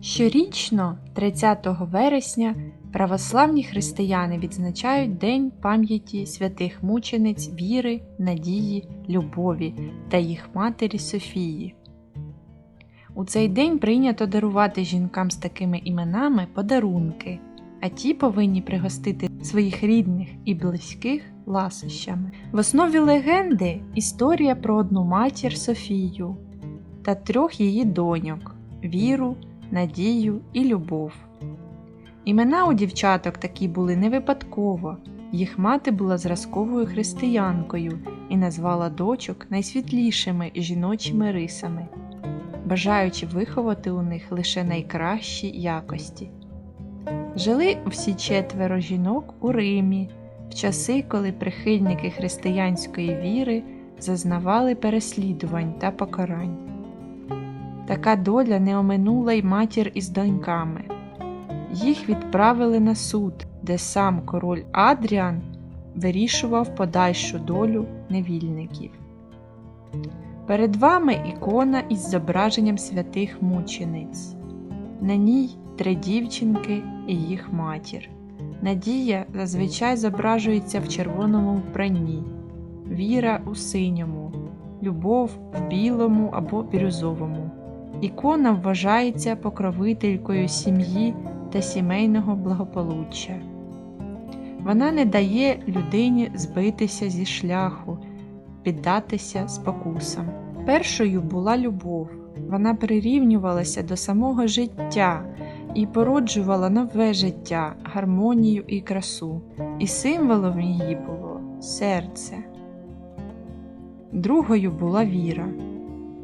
Щорічно, 30 вересня, православні християни відзначають День пам'яті святих мучениць віри, надії, любові та їх матері Софії. У цей день прийнято дарувати жінкам з такими іменами подарунки, а ті повинні пригостити своїх рідних і близьких ласощами. В основі легенди історія про одну матір Софію та трьох її доньок віру, надію і любов. Імена у дівчаток такі були не випадково. Їх мати була зразковою християнкою і назвала дочок найсвітлішими жіночими рисами, бажаючи виховати у них лише найкращі якості. Жили всі четверо жінок у Римі в часи, коли прихильники християнської віри зазнавали переслідувань та покарань. Така доля не оминула й матір із доньками. Їх відправили на суд, де сам король Адріан вирішував подальшу долю невільників. Перед вами ікона із зображенням святих мучениць. На ній три дівчинки і їх матір. Надія зазвичай зображується в червоному вбранні, віра у синьому, любов в білому або бірюзовому. Ікона вважається покровителькою сім'ї та сімейного благополуччя. Вона не дає людині збитися зі шляху, піддатися спокусам. Першою була любов. Вона прирівнювалася до самого життя і породжувала нове життя, гармонію і красу, і символом її було серце. Другою була віра.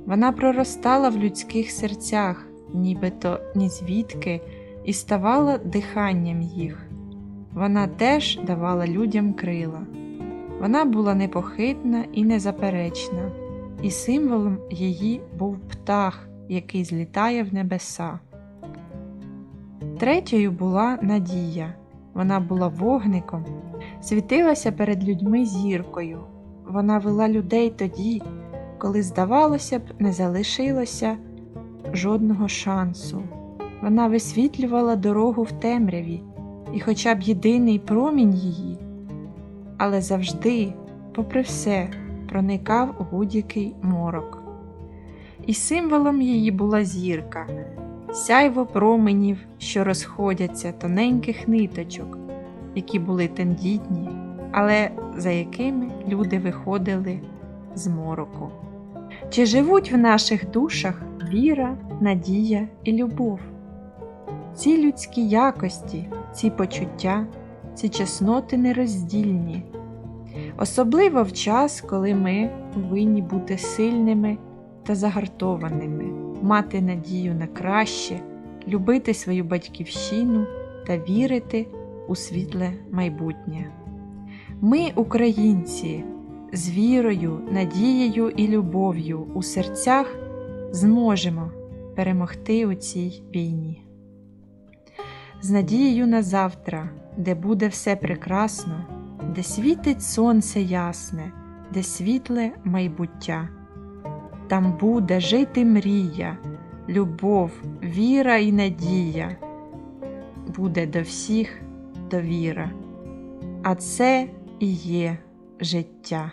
Вона проростала в людських серцях, нібито ні звідки, і ставала диханням їх. Вона теж давала людям крила. Вона була непохитна і незаперечна, і символом її був птах, який злітає в небеса. Третьою була надія. Вона була вогником, світилася перед людьми зіркою. Вона вела людей тоді, коли, здавалося б, не залишилося жодного шансу. Вона висвітлювала дорогу в темряві, і хоча б єдиний промінь її, але завжди, попри все, проникав у будь-який морок. І символом її була зірка, сяйво променів, що розходяться тоненьких ниточок, які були тендітні, але за якими люди виходили з мороку. Чи живуть в наших душах віра, надія і любов? Ці людські якості, ці почуття, ці чесноти нероздільні, особливо в час, коли ми повинні бути сильними та загартованими, мати надію на краще, любити свою батьківщину та вірити у світле майбутнє. Ми, українці, з вірою, надією і любов'ю у серцях зможемо перемогти у цій війні. З надією на завтра, де буде все прекрасно, де світить сонце ясне, де світле майбуття. Там буде жити мрія, любов, віра і надія, буде до всіх довіра, а це і є життя.